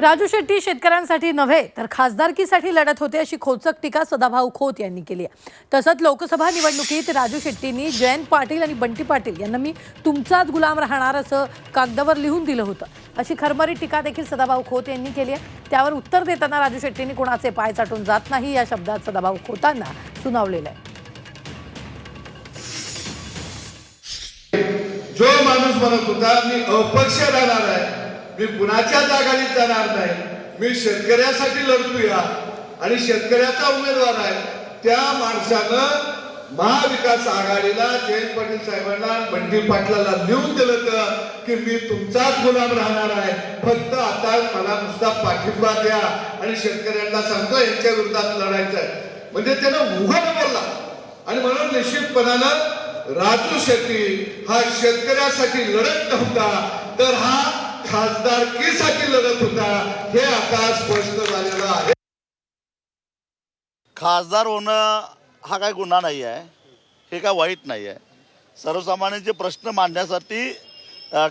राजू शेट्टी शेतकऱ्यांसाठी नव्हे तर खासदारकीसाठी लढत होते अशी खोचक टीका सदाभाऊ खोत यांनी केली आहे. तसंच लोकसभा निवडणुकीत राजू शेट्टींनी जयंत पाटील आणि बंटी पाटील यांना मी तुमचाच गुलाम राहणार असं कागदावर लिहून दिलं होतं. अशी खरमरी टीका देखील सदाभाऊ खोत यांनी केली आहे. त्यावर उत्तर देताना राजू शेट्टींनी कोणाचे पाय चाटून जात नाही या शब्दात सदाभाऊ खोतांना सुनावलेलं आहे. जो माणूस म्हणत होता मी अपक्ष राहणार आहे मी कुणाच्याच आघाडीत जाणार नाही. मी शेतकऱ्यासाठी लढतोया आणि शेतकऱ्याचा उमेदवार आहे. त्या माणसानं महाविकास आघाडीला जयंत पाटील साहेबांना बंडी पाटलाला लिहून दिलं तर की मी तुमचाच गुलाम राहणार आहे. फक्त आता मला नुसता पाठिंबा द्या आणि शेतकऱ्यांना सांगतो यांच्या विरोधात लढायचं आहे. म्हणजे त्यानं उघड बोलला. आणि म्हणून निश्चितपणानं राजू शेट्टी हा शेतकऱ्यासाठी लढत नव्हता. तर हा खासदारकीसाठी लढत होता हे आता स्पष्ट झालेलं आहे. खासदार होणं हा काय गुन्हा नाही आहे हे काय वाईट नाही आहे. सर्वसामान्यांचे प्रश्न मांडण्यासाठी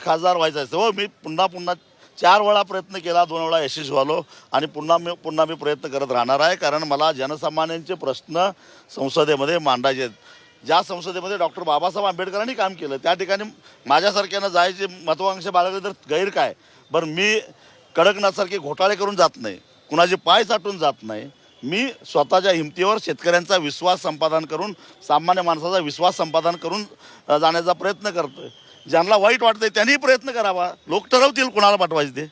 खासदार व्हायचं असतं हो मी पुन्हा पुन्हा चार वेळा प्रयत्न केला दोन वेळा यशस्वी झालो आणि पुन्हा मी पुन्हा मी प्रयत्न करत राहणार आहे कारण मला जनसामान्यांचे प्रश्न संसदेमध्ये मांडायचे आहेत. ज्या संसदेमध्ये डॉक्टर बाबासाहेब आंबेडकरांनी काम केलं त्या ठिकाणी माझ्यासारख्यानं जायचे महत्वाकांक्षा बाळगले तर गैर काय? बरं मी कडकनाथसारखे घोटाळे करून जात नाही कुणाचे पाय चाटून जात नाही. मी स्वतःच्या हिमतीवर शेतकऱ्यांचा विश्वास संपादन करून सामान्य माणसाचा विश्वास संपादन करून जाण्याचा प्रयत्न करतोय. ज्यांना वाईट वाटतंय त्यांनी प्रयत्न करावा. लोक ठरवतील कुणाला पाठवायचे ते.